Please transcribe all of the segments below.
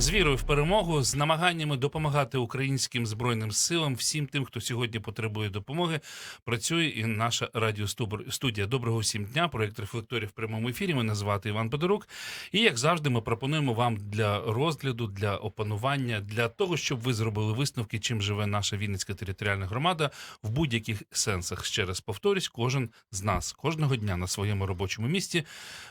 З вірою в перемогу, з намаганнями допомагати українським збройним силам, всім тим, хто сьогодні потребує допомоги, працює і наша радіостудія. Доброго всім дня. Проект рефлекторів в прямому ефірі. Мене звати Іван Подорук. І як завжди, ми пропонуємо вам для розгляду, для опанування, для того, щоб ви зробили висновки, чим живе наша Вінницька територіальна громада в будь-яких сенсах. Ще раз повторюсь, кожен з нас кожного дня на своєму робочому місці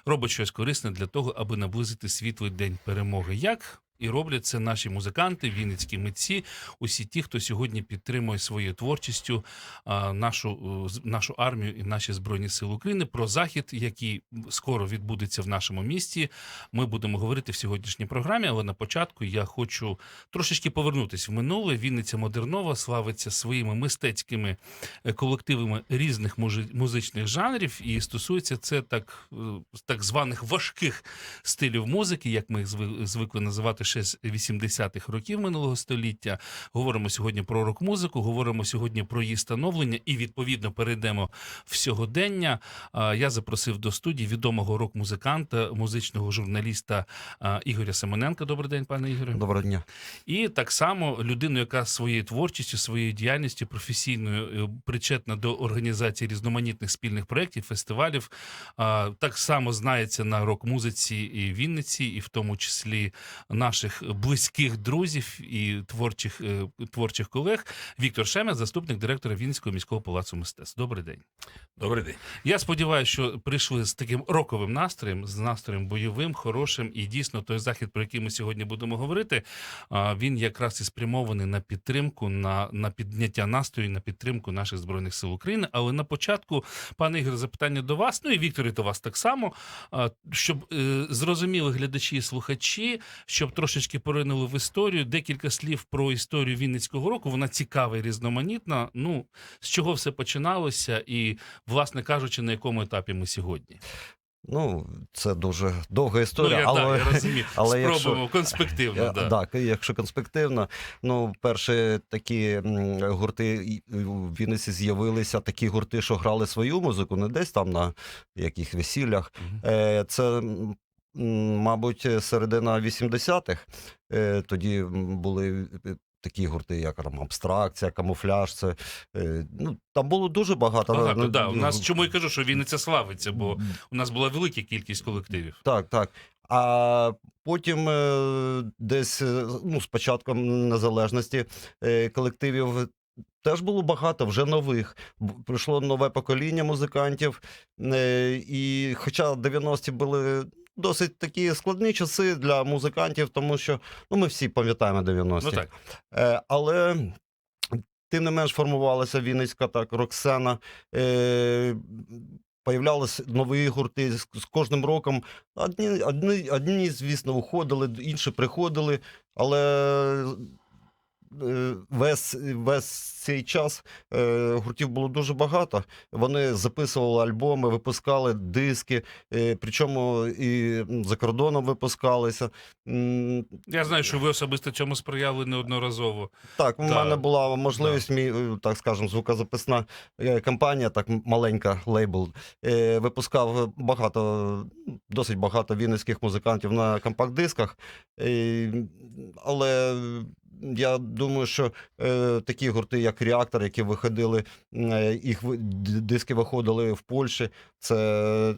робить щось корисне для того, аби наблизити світлий день перемоги. Як і роблять це наші музиканти, вінницькі митці, усі ті, хто сьогодні підтримує своєю творчістю нашу, е, нашу армію і наші збройні сили України. Про захід, який скоро відбудеться в нашому місті. Ми будемо говорити в сьогоднішній програмі. Але на початку я хочу трошечки повернутися в минуле. Вінниця Модернова славиться своїми мистецькими е, колективами різних музичних жанрів, і стосується це так, е, так званих важких стилів музики, як ми їх звикли називати ще з 80-х років минулого століття. Говоримо сьогодні про рок-музику, говоримо сьогодні про її становлення, і відповідно перейдемо в сьогодення. Я запросив до студії відомого рок-музиканта, музичного журналіста Ігоря Семененка. Добрий день, пане Ігорю. Доброго дня. І так само людину, яка своєю творчістю, своєю діяльністю професійною е, причетна до організації різноманітних спільних проєктів, фестивалів, так само знається на рок-музиці і Вінниці, і в тому числі наших близьких друзів і творчих, е, творчих колег. Віктор Шемець, заступник директора Вінницького міського палацу мистецтв. Добрий день. Добрий день. Я сподіваюся, що прийшли з таким роковим настроєм, з настроєм бойовим, хорошим, і дійсно той захід, про який ми сьогодні будемо говорити, він якраз і спрямований на підтримку, на, на підняття настрою, на підтримку наших збройних сил України. Але на початку, пане Ігор, запитання до вас. Ну і Віктор, і до вас так само. Щоб е, зрозуміли глядачі і слухачі, щоб трошечки поринули в історію. Декілька слів про історію Вінницького року. Вона цікава і різноманітна. Ну з чого все починалося, і власне кажучи, на якому етапі ми сьогодні. Ну, це дуже довга історія, ну, я, але, да, я розумію. але Спробуємо якщо- конспективно. Да. Так, якщо конспективно, ну, перші такі гурти у Вінниці з'явилися, такі гурти, що грали свою музику, не десь там на яких весіллях. Е, Це, мабуть, середина 80-х. Е, Тоді були е, такі гурти, як там абстракція, камуфляж. Це, е, ну, там було дуже багато. Багато, ну, да. У нас ну, чому я кажу, що Вінниця славиться, бо у нас була велика кількість колективів. Так, так. А потім е, десь е, ну, з початком незалежності е, колективів теж було багато, вже нових. Прийшло нове покоління музикантів. е, І хоча 90-ті були досить такі складні часи для музикантів, тому що ну, ми всі пам'ятаємо 90-ті. Ну так. Е, але тим не менш формувалася Вінницька так, Роксена. Е, Появлялися нові гурти з, кожним роком. Одні, одні, одні, звісно, уходили, інші приходили, але весь, весь цей час е, гуртів було дуже багато. Вони записували альбоми, випускали диски, е, причому і за кордоном випускалися. Я знаю, що ви особисто цьому сприяли неодноразово. так, у Да. мене була можливість, мій, е, так скажемо, звукозаписна е, компанія, так маленька лейбл, е, випускав багато, досить багато вінницьких музикантів на компакт-дисках. Е, але я думаю, що е, такі гурти, як Реактор, які виходили, е, їх диски виходили в Польщі, це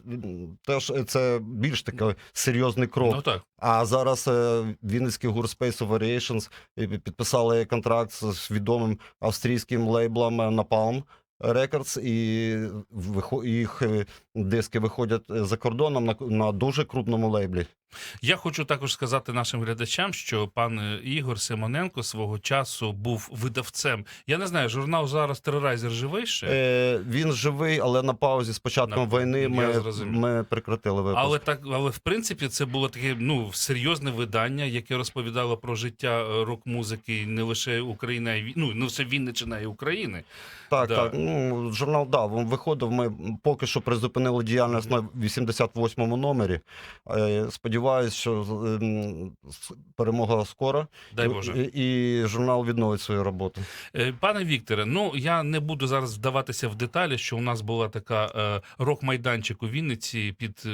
теж це більш такий серйозний крок. Ну так. А зараз е, Вінницький гурт Space Operations е, підписали контракт з відомим австрійським лейблом Napalm Records, і їх е, диски виходять е, за кордоном на, на дуже крупному лейблі. Я хочу також сказати нашим глядачам, що пан е, Ігор Симоненко свого часу був видавцем. Я не знаю, журнал зараз Терорайзер живий ще. Е, він живий, але на паузі з початком На- війни ми, ми прекратили випуск. Але так, але в принципі, це було таке ну серйозне видання, яке розповідало про життя е, рок-музики не лише України, а й ну не все Вінниччина і України. Так, Да. так. Ну, журнал да, він виходив. Ми поки що призупинили діяльність на 88-му номері. Е, сподіваюся, що ем, перемога скоро, Дай Боже. І, і журнал відновить свою роботу. Е, Пане Вікторе, ну я не буду зараз вдаватися в деталі, що у нас була така е, рок-майданчик у Вінниці під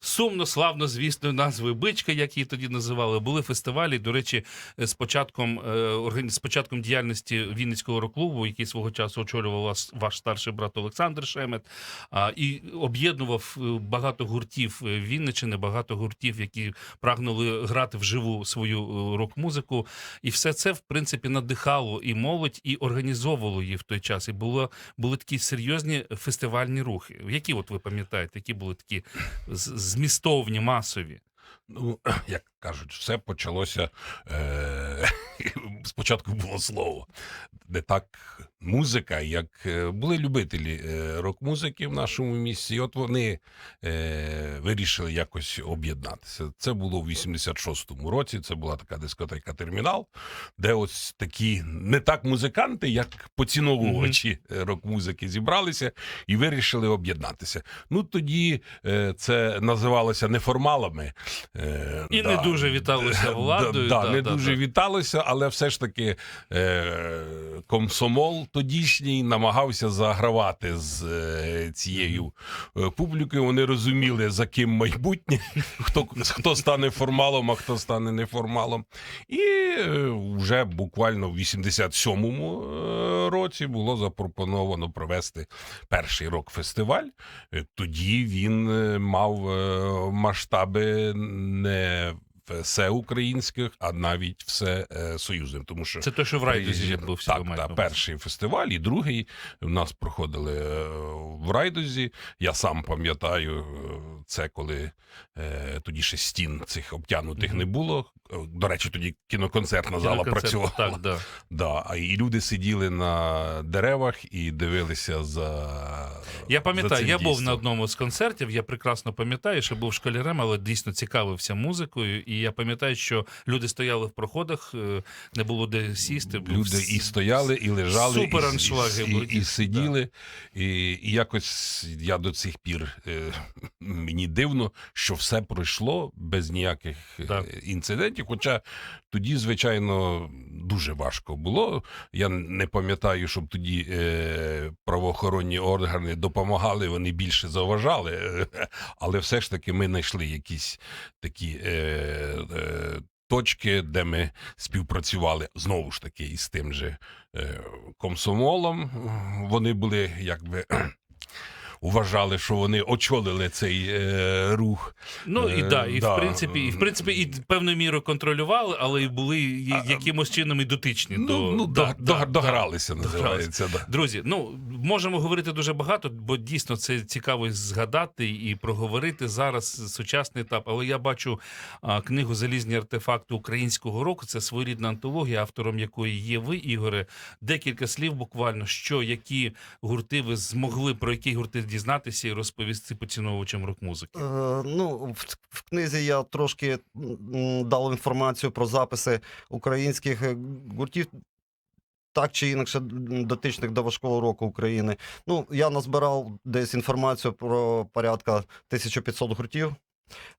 сумно, славно звісною назвою Бичка, як її тоді називали. Були фестивалі. До речі, з початком е, з початком діяльності Вінницького рок-клубу, який свого часу очолював ваш старший брат Олександр Шемет, а, і об'єднував е, багато гуртів е, Вінничини, багато гуртів, які прагнули грати вживу свою е, рок-музику. І все це, в принципі, надихало і молодь, і організовувало її в той час. І було, були такі серйозні фестивальні рухи. Які, от ви пам'ятаєте, які були такі змістовні, масові? Ну, як кажуть, все почалося. Е- спочатку було слово. Не так музика, як е, були любителі е, рок-музики в нашому місті. І от вони е- вирішили якось об'єднатися. Це було в 86-му році. Це була така дискотека Термінал, де ось такі не так музиканти, як поціновувачі е, рок-музики зібралися і вирішили об'єднатися. Ну тоді е, це називалося неформалами. Е, І не дуже віталося владою, Да, да, не да, дуже да. віталося, але все ж таки е, комсомол тодішній намагався загравати з е, цією е, публікою. Вони розуміли, за ким майбутнє, хто, хто стане формалом, а хто стане неформалом. І е, вже буквально в 87-му е, році було запропоновано провести перший рок-фестиваль. Е, Тоді він е, мав е, масштаби en eh, не всеукраїнських, а навіть все е, союзним. Тому що Це те, що в райдузі ви так, так, перший фестиваль і другий в нас проходили е, в Райдузі. Я сам пам'ятаю е, це, коли е, тоді ще стін цих обтянутих Мгм. не було. Е, До речі, тоді кіноконцертна зала Кіноконцерт, працювала. Так, да. Да, і люди сиділи на деревах і дивилися за. Я пам'ятаю, я був на одному з концертів. Я прекрасно пам'ятаю, що був школярем, але дійсно цікавився музикою. І я пам'ятаю, що люди стояли в проходах, е, не було де сісти. Люди і стояли, і лежали, Супер і, і, і, і сиділи. І, і якось я до цих пір е, мені дивно, що все пройшло без ніяких е, Так. інцидентів. Хоча тоді, звичайно, дуже важко було. Я не пам'ятаю, щоб тоді е, правоохоронні органи допомагали, вони більше заважали. Але все ж таки ми знайшли якісь такі. Е, Точки, де ми співпрацювали знову ж таки із тим же е, комсомолом. Вони були якби вважали, що вони очолили цей е, рух. Ну і Е, да, і да. в принципі, і в принципі, і певною мірою контролювали, але і були і якимось чином і дотичні Ну, до ну да, да, да. догралися, називається. Да. Друзі, ну можемо говорити дуже багато, бо дійсно це цікаво згадати і проговорити зараз сучасний етап. Але я бачу а, книгу Залізні артефакти українського року. Це своєрідна антологія, автором якої є ви, Ігоре. Декілька слів буквально, що які гурти ви змогли про які гурти дізнатися і розповісти поціновувачам рок-музики. Е, ну, в, в книзі я трошки дав інформацію про записи українських е, гуртів. Так чи інакше дотичних до важкого року України. Ну, я назбирав десь інформацію про порядка 1500 гуртів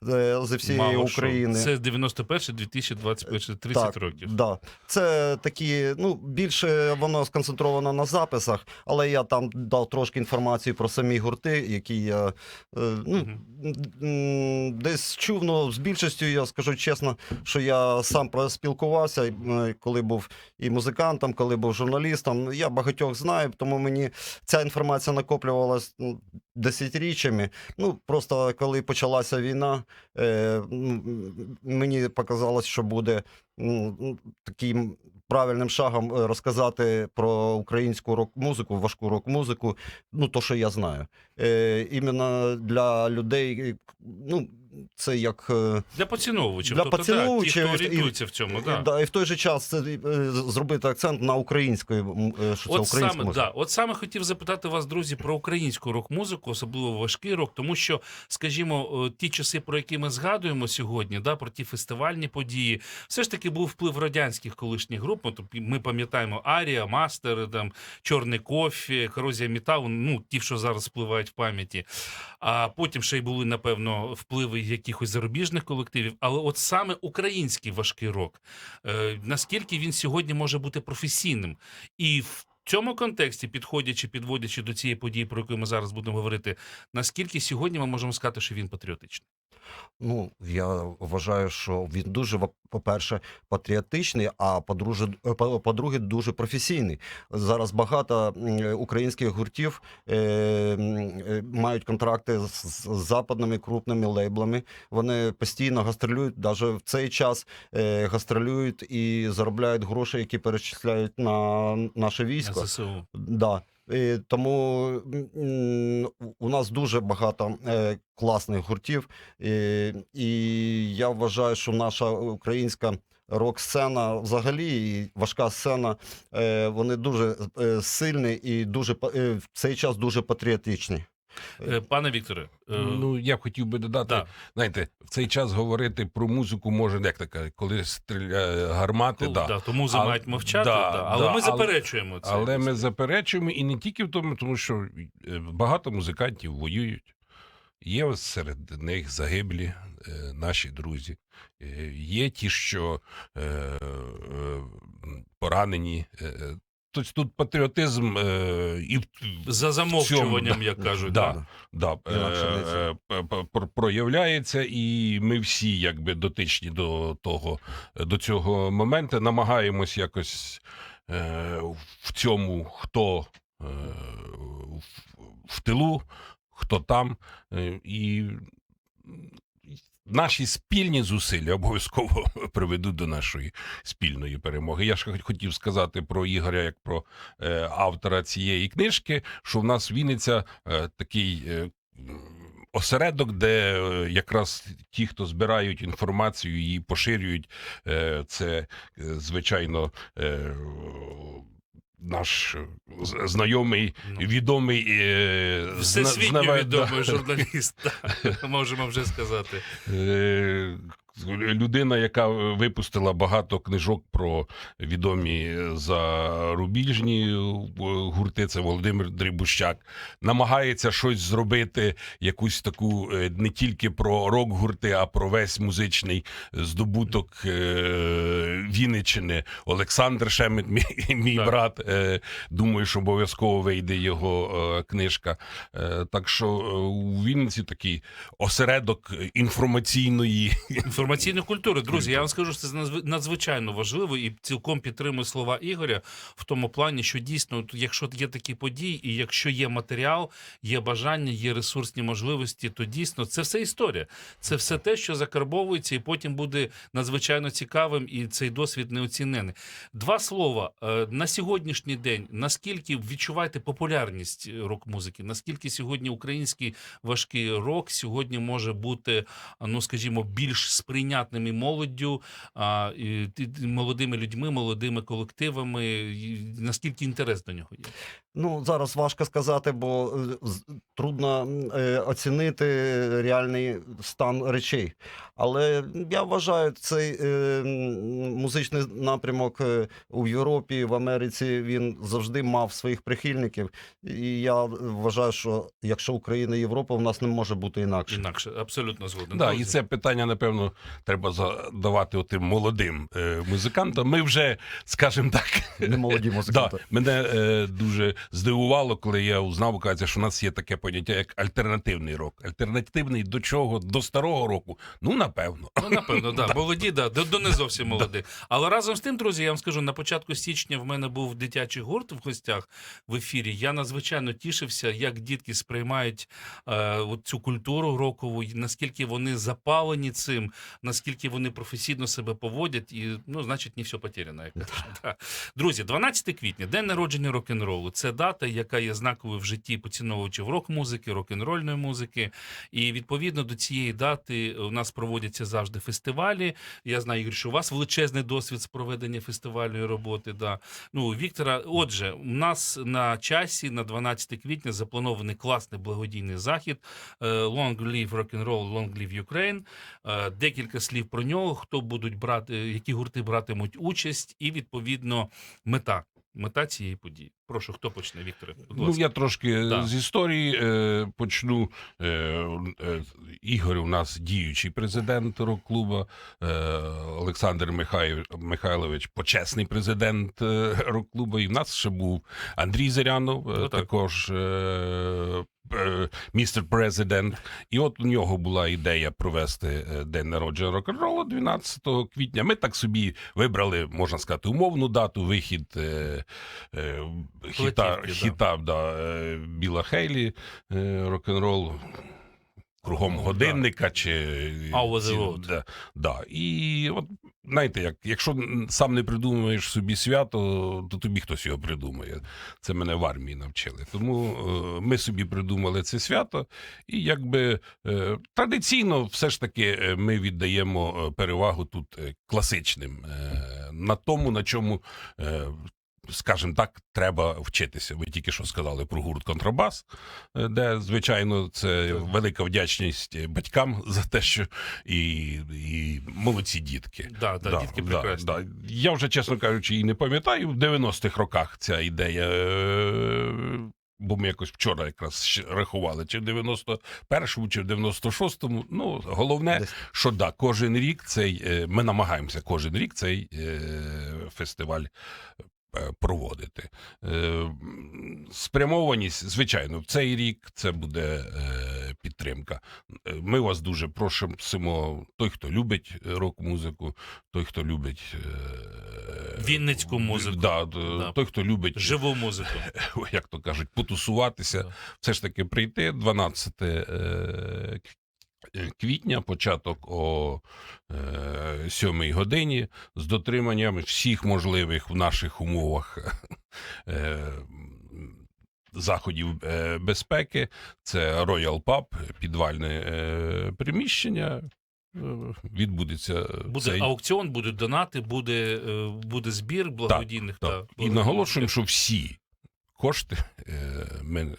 е, зі всієї Мало що. Це 91 2021 30 так, років. Да. Це такі, ну, більше воно сконцентровано на записах, але я там дав трошки інформації про самі гурти, які я е, ну, м, десь чув, ну, з більшістю, я скажу чесно, що я сам спілкувався, е, коли був і музикантом, коли був журналістом. Я багатьох знаю, тому мені ця інформація накоплювалась ну, десятиріччями. Ну, просто коли почалася війна, е, ну, мені показалось, що буде таким правильним шагом е, розказати про українську рок-музику, важку рок-музику, ну, то, що я знаю. Е, іменно для людей, е, ну, це як. е, Для поціновувачів. Для тобто, поціновувачів да, ті, і- хто орієнтується в цьому. Да. Да, і в той же час це, зробити акцент на української, що це От українська саме, музика. да, от саме хотів запитати вас, друзі, про українську рок-музику, особливо важкий рок, тому що, скажімо, ті часи, про які ми згадуємо сьогодні, да, про ті фестивальні події, все ж таки був вплив радянських колишніх груп. От Ми пам'ятаємо Арія, Мастер, там Чорний кофі, Корозія Металу, ну ті, що зараз впливають в пам'яті. А потім ще й були, напевно, впливи якихось зарубіжних колективів, але от саме український важкий рок, е, наскільки він сьогодні може бути професійним, і в цьому контексті, підходячи, підводячи до цієї події, про яку ми зараз будемо говорити, наскільки сьогодні ми можемо сказати, що він патріотичний? Ну, я вважаю, що він дуже, по-перше, патріотичний, а по-друге, по- по-друге, дуже професійний. Зараз багато українських гуртів е, е, мають контракти з, з западними крупними лейблами. Вони постійно гастролюють, навіть в цей час е, гастролюють і заробляють гроші, які перечисляють на наше військо. ЗСУ. Да. І тому у нас дуже багато е, класних гуртів, і, і я вважаю, що наша українська рок-сцена, взагалі, важка сцена, е, вони дуже е, сильні і дуже е, в цей час дуже патріотичні. Е, Пане Вікторе, е, Ну, я б хотів би додати, да. знаєте, в цей час говорити про музику може як така, коли стріляє гармати, Ну, да. да, тому А- мають мовчати, да, да, але да, ми але- заперечуємо це. Але ми заперечуємо і не тільки в тому, тому що е, багато музикантів воюють. Є ось серед них загиблі е, наші друзі. Е, є ті, що е, е, поранені. Е, Тобто тут патріотизм е, і За замовчуванням, да. як кажуть. Да. да, е, це. е, пр- проявляється, і ми всі якби дотичні до того, до цього моменту. Намагаємось якось е, в цьому, хто е, в, в тилу, хто там. Е, і наші спільні зусилля обов'язково приведуть до нашої спільної перемоги. Я ж хот- хотів сказати про Ігоря як про е, автора цієї книжки, що в нас Вінниця е, такий. Е, Осередок, де е, якраз ті, хто збирають інформацію, її поширюють, е, це е, звичайно наш е, знайомий, Ну. відомий е, Всесвітньо відомий журналіст, можемо вже сказати. Е, Людина, яка випустила багато книжок про відомі зарубіжні е, гурти, це Володимир Дрібущак, намагається щось зробити, якусь таку е, не тільки про рок-гурти, а про весь музичний здобуток е, Вінниччини. Олександр Шемет, мій, Так. брат. е, Думаю, що обов'язково вийде його е, книжка. Е, Так що е, у Вінниці такий осередок інформаційної Інформаційної культури. Друзі, я вам скажу, що це надзвичайно важливо і цілком підтримую слова Ігоря в тому плані, що дійсно, якщо є такі події, і якщо є матеріал, є бажання, є ресурсні можливості, то дійсно це все історія. Це все те, що закарбовується, і потім буде надзвичайно цікавим, і цей досвід неоцінений. Два слова Е, на сьогоднішній день. Наскільки відчуваєте популярність рок-музики? Наскільки сьогодні український важкий рок сьогодні може бути, ну скажімо, більш сприйнятним і молоддю, а, і, молодими людьми, молодими колективами? І Наскільки інтерес до нього є? Ну, зараз важко сказати, бо е, трудно е, оцінити реальний стан речей. Але я вважаю, цей е, музичний напрямок у Європі, в Америці він завжди мав своїх прихильників. І я вважаю, що якщо Україна і Європа, в нас не може бути інакше. Інакше абсолютно згоден. Да, і це питання, напевно, треба задавати отим молодим е, музикантам. Ми вже, скажімо так, Не молоді да, музиканти. мене е, дуже здивувало, коли я узнав, оказується, що у нас є таке поняття, як альтернативний рок. Альтернативний до чого? До старого року? Ну, напевно. Ну, напевно, да. Молоді, да, до, до не зовсім молодих. Але разом з тим, друзі, я вам скажу, на початку січня в мене був дитячий гурт в гостях в ефірі. Я надзвичайно тішився, як дітки сприймають е, от цю культуру рокову, наскільки вони запалені цим, наскільки вони професійно себе поводять, і ну, значить, не все потеряно. Як. Да. Друзі, 12 квітня, день народження рок-н-ролу. Це дата, яка є знаковою в житті поціновувачів рок-музики, рок-н-рольної музики. І відповідно до цієї дати у нас проводяться завжди фестивалі. Я знаю, Ігор, що у вас величезний досвід з проведення фестивальної роботи. Да. Ну, Віктора, отже, у нас на часі на 12 квітня запланований класний благодійний захід е, Long Live Rock'n'Roll, Long Live Ukraine. Е, Декілька слів про нього, хто будуть брати, які гурти братимуть участь, і відповідно мета. Мета цієї події. Прошу, хто почне, Вікторе? Будь Ну, я трошки Да. з історії е, почну. Е, е, Ігор у нас діючий президент рок-клуба, е, Олександр Михай, Михайлович, почесний президент е, рок-клуба. І в нас ще був Андрій Зирянов, е, Ну, так. також е, е, містер президент. І от у нього була ідея провести е, день народження рок-н-ролу 12 квітня. Ми так собі вибрали, можна сказати, умовну дату, вихід е, е, хіта, Платівки, да. хіта да, е, Біла Хейлі, е, рок-н-рол. Кругом Ну, годинника чи the road. Да, да. І от знаєте, як якщо сам не придумуєш собі свято, то тобі хтось його придумає. Це мене в армії навчили. Тому е, ми собі придумали це свято, і якби е, традиційно, все ж таки, е, ми віддаємо е, перевагу тут е, класичним е, на тому, на чому. Е, Скажімо так, треба вчитися. Ви тільки що сказали про гурт Контрабас, е, де, звичайно, це велика вдячність батькам за те, що і, і молодці дітки. Да, да, дітки прекрасні. Да. Я вже, чесно кажучи, і не пам'ятаю, в 90-х роках ця ідея. е, Бо ми якось вчора якраз рахували, чи в 91-му, чи в 96-му. Ну, головне, що да, кожен рік цей, е, ми намагаємося кожен рік цей фестиваль проводити. Е, Спрямованість, звичайно, в цей рік це буде е, підтримка. Е, Ми вас дуже просимо, той, хто любить рок-музику, той, хто любить е, Вінницьку музику. Да, Да. той, хто любить Живу музику. як то кажуть, потусуватися, Да. все ж таки прийти 12 е, к- квітня, початок о е, 7 годині з дотриманням всіх можливих в наших умовах е, заходів е, безпеки. Це Royal Pub, підвальне е, приміщення. Е, Відбудеться Буде цей аукціон, будуть донати, буде, е, буде збір благодійних. так. та І наголошуємо, що всі кошти е, ми е,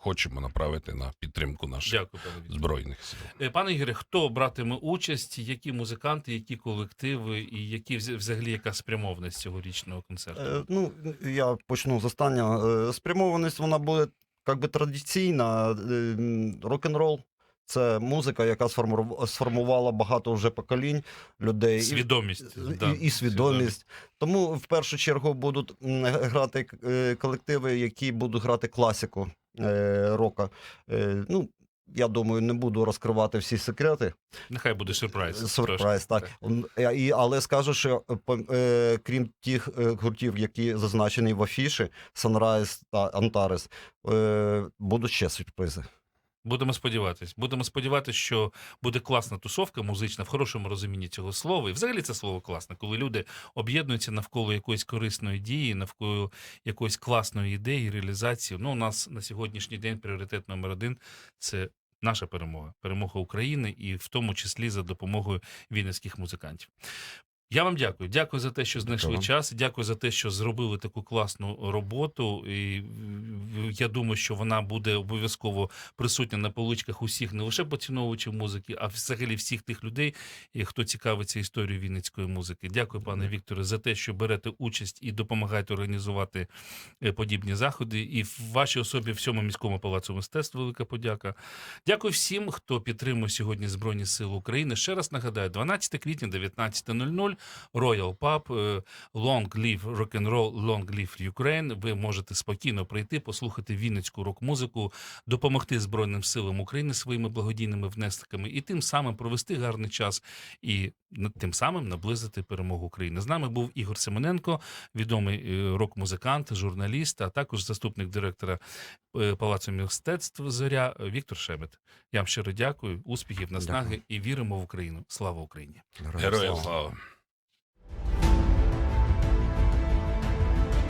хочемо направити на підтримку наших Дякую, пане збройних сил. Е, Пане Ігоре, хто братиме участь, які музиканти, які колективи, і які вз- взагалі яка спрямованість цьогорічного концерту? Е, Ну, я почну з останнього. Е, Спрямованість вона буде як би традиційна. Е, Рок-н-рол це музика, яка сформувала багато вже поколінь людей. Свідомість. і, да, і свідомість. Тому в першу чергу будуть грати колективи, які будуть грати класику рока. Е, ну, я думаю, не буду розкривати всі секрети. Нехай буде сюрприз. Сюрприз, трошки. так. Е, І, але скажу, що е, е, крім тих е, гуртів, які зазначені в афіші, Sunrise та Antares, е, будуть ще сюрпризи. Будемо сподіватись. Будемо сподіватися, що буде класна тусовка музична в хорошому розумінні цього слова. І взагалі це слово класне, коли люди об'єднуються навколо якоїсь корисної дії, навколо якоїсь класної ідеї, реалізації. Ну, у нас на сьогоднішній день пріоритет номер один це. Наша перемога, перемога України, і в тому числі за допомогою вінницьких музикантів. Я вам дякую. Дякую за те, що знайшли Дякую. час. Дякую за те, що зробили таку класну роботу. І я думаю, що вона буде обов'язково присутня на поличках усіх, не лише поціновувачів музики, а взагалі всіх тих людей, хто цікавиться історією вінницької музики. Дякую, пане Вікторе, за те, що берете участь і допомагаєте організувати е, подібні заходи. І в вашій особі всьому міському палацу мистецтв велика подяка. Дякую всім, хто підтримує сьогодні Збройні Сили України. Ще раз нагадаю, 12 квітня, 19.00, Royal Pub, е, Long Live Rock'n'Roll, Long Live Ukraine. Ви можете спокійно прийти, послухати вінницьку рок-музику, допомогти Збройним силам України своїми благодійними внесками і тим самим провести гарний час і тим самим наблизити перемогу України. З нами був Ігор Семененко, відомий е, рок-музикант, журналіст, а також заступник директора е, Палацу мистецтв Зоря Віктор Шемет. Я вам щиро дякую, успіхів, наснаги і віримо в Україну. Слава Україні! Героям слава!